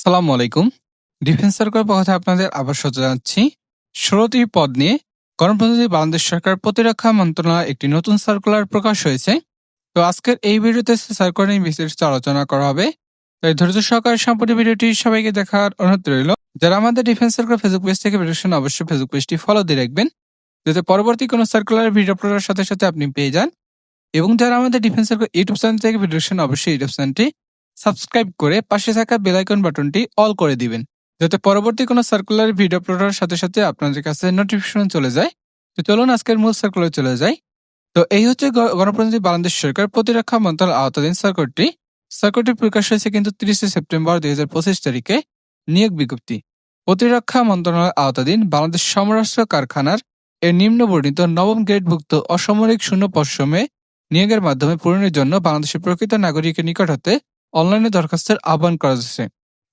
সালামু আলাইকুম। Defence circle পক্ষ আপনাদের আবার সচেতন জানাচ্ছি। ষোলোটি পদ নিয়ে গণপ্রজাতন্ত্রী বাংলাদেশ সরকার প্রতিরক্ষা মন্ত্রণালয় একটি নতুন সার্কুলার প্রকাশ হয়েছে। তো আজকের এই ভিডিওতে সার্কুলার নিয়ে বিস্তারিত আলোচনা করা হবে। তাই ধৈর্য সহকারে সম্পূর্ণ ভিডিওটি সবাইকে দেখার অনুরোধ রইল। যারা আমাদের ডিফেন্স সার্কেল ফেসবুক পেজ থেকে ভিডিও শুনে অবশ্যই ফেসবুক পেজটি ফলো দিয়ে রাখবেন। যাতে পরবর্তী কোনো সার্কুলার ভিডিও আপলোডের সাথে সাথে আপনি পেয়ে যান। এবং যারা আমাদের ডিফেন্স সার্কেল ইউটিউব চ্যানেল থেকে ভিডিও শুনে অবশ্যই ইউটিউব চ্যানেলটি সাবস্ক্রাইব করে পাশে থাকা বেলাইকন বাটনটি অল করে দিবেন, যাতে পরবর্তী কোনো সার্কুলার ভিডিও আপলোডের সাথে সাথে আপনাদের কাছে নোটিফিকেশন চলে যায়। তো চলুন আজকের মূল সার্কুলার চলে যাই। তো এই হচ্ছে গ- গণপ্রজাতন্ত্রী বাংলাদেশ সরকার প্রতিরক্ষা মন্ত্রণালয় আওতাধীন সার্কুলারটি সার্কুলারটি প্রকাশ হয়েছে কিন্তু তিরিশে সেপ্টেম্বর দুই হাজার পঁচিশ তারিখে। নিয়োগ বিজ্ঞপ্তি। প্রতিরক্ষা মন্ত্রণালয় আওতাধীন বাংলাদেশ সমরাস্ত্র কারখানার এর নিম্ন বর্ণিত নবম গ্রেডভুক্ত অসামরিক শূন্য পশ্চিমে নিয়োগের মাধ্যমে পূরণের জন্য বাংলাদেশের প্রকৃত নাগরিকের নিকট হতে অনলাইনে দরখাস্তের আহ্বান করা যাচ্ছে।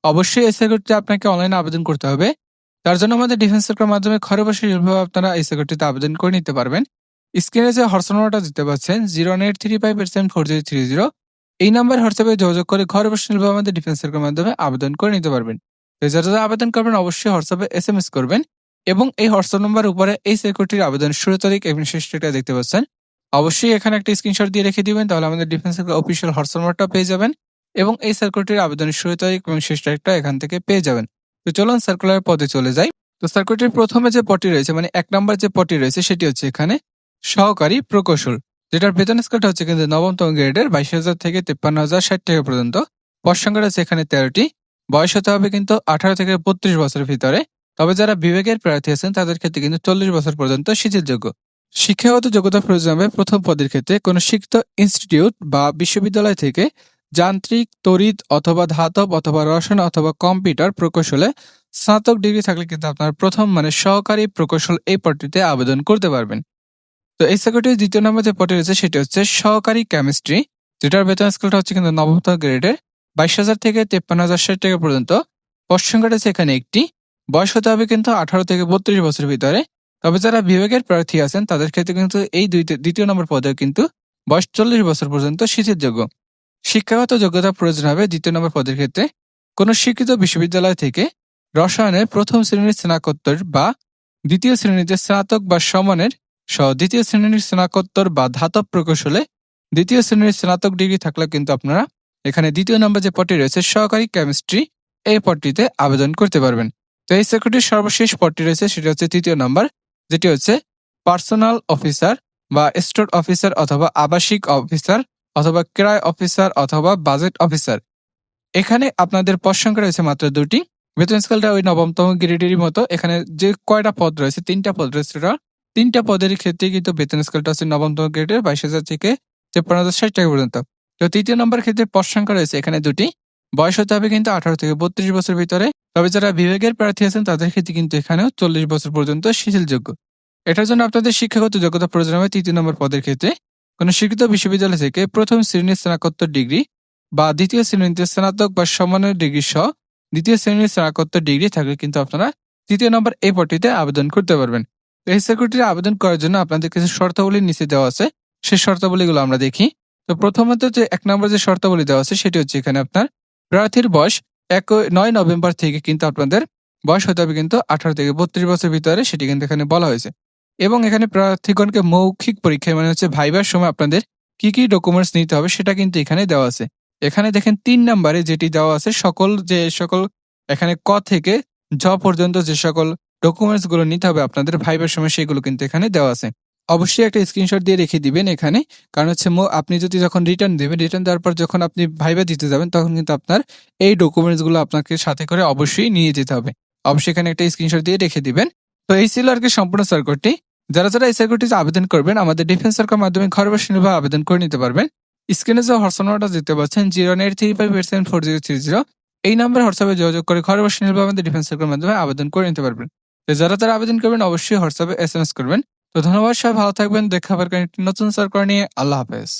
অবশ্যই এই সার্কুলারটি আপনাকে অনলাইনে আবেদন করতে হবে। তার জন্য আমাদের ডিফেন্স সার্কুলার মাধ্যমে ঘরে বসে যেভাবে আপনারা এই সার্কুলারটিতে আবেদন করে নিতে পারবেন। স্ক্রিনে যে হোয়াটসঅ্যাপ নাম্বারটা দিতে পাচ্ছেন zero eight three five eight seven four zero three zero এই নাম্বার হোয়াটসঅ্যাপে যোগাযোগ করে ঘরে বসে যেভাবে আমাদের ডিফেন্স সার্কুলার মাধ্যমে আবেদন করে নিতে পারবেন। তো যারা যারা আবেদন করবেন, অবশ্যই হোয়াটসঅ্যাপে এস এম এস করবেন এবং এই হোয়াটসঅ্যাপ নাম্বার উপরে এই সার্কুলারটির আবেদন শুরু তারিখ এবং শেষ তারিখটা দেখতে পাচ্ছেন। অবশ্যই এখানে একটা স্ক্রিনশট দিয়ে রেখে দিবেন, তাহলে আমাদের ডিফেন্স সার্কুলার অফিসিয়াল হোয়াটসঅ্যাপ নাম্বারটা পেয়ে যাবেন। এবং এই সার্কুলারটির আবেদনের শুরু তারিখ এবং শেষ তারিখটা এখান থেকে পেয়ে যাবেন। তো চলুন সার্কুলার পদে চলে যাই। তো সার্কুলারটির প্রথমে যে পটি রয়েছে মানে এক নম্বর যে পটি রয়েছে, সেটি হচ্ছে এখানে সহকারী প্রকৌশল। যেটার বেতন স্কেলটা হচ্ছে কিন্তু নবমতম গ্রেডের বাইশ হাজার থেকে তেপ্পান্ন হাজার ষাট টাকা পর্যন্ত। পদ সংখ্যা রয়েছে এখানে তেরোটি। বয়স হতে হবে কিন্তু আঠারো থেকে বত্রিশ বছরের ভিতরে। তবে যারা বিবেকের প্রার্থী আছেন, তাদের ক্ষেত্রে কিন্তু চল্লিশ বছর পর্যন্ত শিথিলযোগ্য। শিক্ষাগত যোগ্যতা প্রয়োজন হবে প্রথম পদের ক্ষেত্রে কোনো শিক্ষিত ইনস্টিটিউট বা বিশ্ববিদ্যালয় থেকে যান্ত্রিক, তড়িৎ অথবা ধাতব অথবা রসায়ন অথবা কম্পিউটার প্রকৌশলে স্নাতক ডিগ্রি থাকলে কিন্তু আপনার প্রথম মানে সহকারী প্রকৌশল এই পদটিতে আবেদন করতে পারবেন। তো এই সেক্রেটারির দ্বিতীয় নম্বর যে পদটি রয়েছে, সেটি হচ্ছে সহকারী কেমিস্ট্রি যেটার বেতন স্কেলটা হচ্ছে কিন্তু নবমতম গ্রেডের বাইশ হাজার থেকে তেপ্পান্ন হাজার ষাট টাকা পর্যন্ত। সংখ্যা রয়েছে এখানে একটি। বয়স হতে হবে কিন্তু আঠারো থেকে বত্রিশ বছরের ভিতরে। তবে যারা বিভাগের প্রার্থী আছেন, তাদের ক্ষেত্রে কিন্তু এই দুই দ্বিতীয় নম্বর পদে কিন্তু বয়স চল্লিশ বছর পর্যন্ত শিথিলযোগ্য। শিক্ষাগত যোগ্যতা প্রয়োজন হবে দ্বিতীয় নম্বর পদের ক্ষেত্রে। কোনো শিক্ষিত বিশ্ববিদ্যালয় থেকে রসায়নে প্রথম শ্রেণির স্নাতকোত্তর বা দ্বিতীয় শ্রেণীতে স্নাতক বা সমানের সহ দ্বিতীয় শ্রেণির স্নাতকোত্তর বা ধাতব প্রকৌশলে দ্বিতীয় শ্রেণির স্নাতক ডিগ্রি থাকলে কিন্তু আপনারা এখানে দ্বিতীয় নম্বর যে পদটি রয়েছে, সহকারী কেমিস্ট্রি, এই পদটিতে আবেদন করতে পারবেন। তো এই সেক্রেটারির সর্বশেষ পদটি রয়েছে, সেটি হচ্ছে তৃতীয় নম্বর, যেটি হচ্ছে পার্সোনাল অফিসার বা স্টোর অফিসার অথবা আবাসিক অফিসার অথবা ক্রয় অফিসার অথবা বাজেট অফিসার। এখানে আপনাদের পদ সংখ্যা রয়েছে মাত্র দুটি। বেতন স্কেলটা ওই নবমতম গ্রেডেরই মতো। এখানে যে কয়টা পদ রয়েছে, তিনটা পদ রয়েছে তিনটা পদের ক্ষেত্রে কিন্তু বেতন স্কেলটা হচ্ছে নবমতম গ্রেডের বাইশ হাজার থেকে তেপ্পান্ন হাজার ষাট টাকা পর্যন্ত। তো তৃতীয় নম্বর ক্ষেত্রে পদ সংখ্যা রয়েছে এখানে দুটি। বয়স হতে হবে কিন্তু আঠারো থেকে বত্রিশ বছর ভিতরে। তবে যারা বিভাগের প্রার্থী আছেন, তাদের ক্ষেত্রে কিন্তু এখানেও চল্লিশ বছর পর্যন্ত শিথিলযোগ্য। এটার জন্য আপনাদের শিক্ষাগত যোগ্যতা প্রয়োজন হবে তৃতীয় নম্বর পদের ক্ষেত্রে। কোনো শিক্ষিত বিশ্ববিদ্যালয় থেকে প্রথম শ্রেণির স্নাতকোত্তর ডিগ্রি বা দ্বিতীয় শ্রেণীতে স্নাতক বা সমানের ডিগ্রি সহ দ্বিতীয় শ্রেণির স্নাতকোত্তর ডিগ্রি থাকলে কিন্তু আপনারা তৃতীয় নম্বর এই পটিতে আবেদন করতে পারবেন। এই সেক্রেটারি আবেদন করার জন্য আপনাদের কিছু শর্তাবলী নিচে দেওয়া আছে। সেই শর্তাবলীগুলো আমরা দেখি। তো প্রথমত যে এক নম্বর যে শর্তাবলী দেওয়া আছে সেটি হচ্ছে এখানে আপনার প্রার্থীর বয়স এক নয় নভেম্বর থেকে কিন্তু আপনাদের বয়স হতে হবে কিন্তু আঠারো থেকে বত্রিশ বছর ভিতরে, সেটি কিন্তু এখানে বলা হয়েছে। এবং এখানে প্রার্থীগণকে মৌখিক পরীক্ষায় মানে হচ্ছে ভাইবার সময় আপনাদের কি কি ডকুমেন্টস নিতে হবে সেটা কিন্তু এখানে দেওয়া আছে। এখানে দেখেন তিন নম্বরে যেটি দেওয়া আছে, সকল যে সকল এখানে ক থেকে জ পর্যন্ত যে সকল ডকুমেন্টসগুলো নিতে হবে আপনাদের ভাইবার সময় সেগুলো কিন্তু এখানে দেওয়া আছে। অবশ্যই একটা স্ক্রিনশট দিয়ে রেখে দিবেন এখানে, কারণ হচ্ছে আপনি যদি যখন রিটার্ন দেবেন রিটার্ন দেওয়ার পর যখন আপনি ভাইবা দিতে যাবেন, তখন কিন্তু আপনার এই ডকুমেন্টসগুলো আপনাকে সাথে করে অবশ্যই নিয়ে যেতে হবে। অবশ্যই এখানে একটা স্ক্রিনশট দিয়ে রেখে দিবেন। তো এই ছিল আর কি সম্পূর্ণ সার্কিটটি যারা যারা এই সিকিউরিটিজ আবেদন করবেন, আমাদের ডিফেন্স সার্কের মাধ্যমে ঘরে বসে নির্ভর আবেদন করে নিতে পারবেন। স্ক্রিনে যে হোয়াটসঅ্যাপ নাম্বারটা দেখতে পাচ্ছেন zero eight three five eight seven four zero three zero এই নাম্বার হোয়াটসঅ্যাপে যোগাযোগ করে ঘরে বসে নির্ভর আমাদের ডিফেন্স সার্কের মাধ্যমে আবেদন করে নিতে পারবেন। তো যারা যারা আবেদন করবেন, অবশ্যই হোয়াটসঅ্যাপে এস এম এস করবেন। তো ধন্যবাদ সবাই, ভালো থাকবেন, দেখা কারণে একটি নতুন সার্কার নিয়ে। আল্লাহ হাফেজ।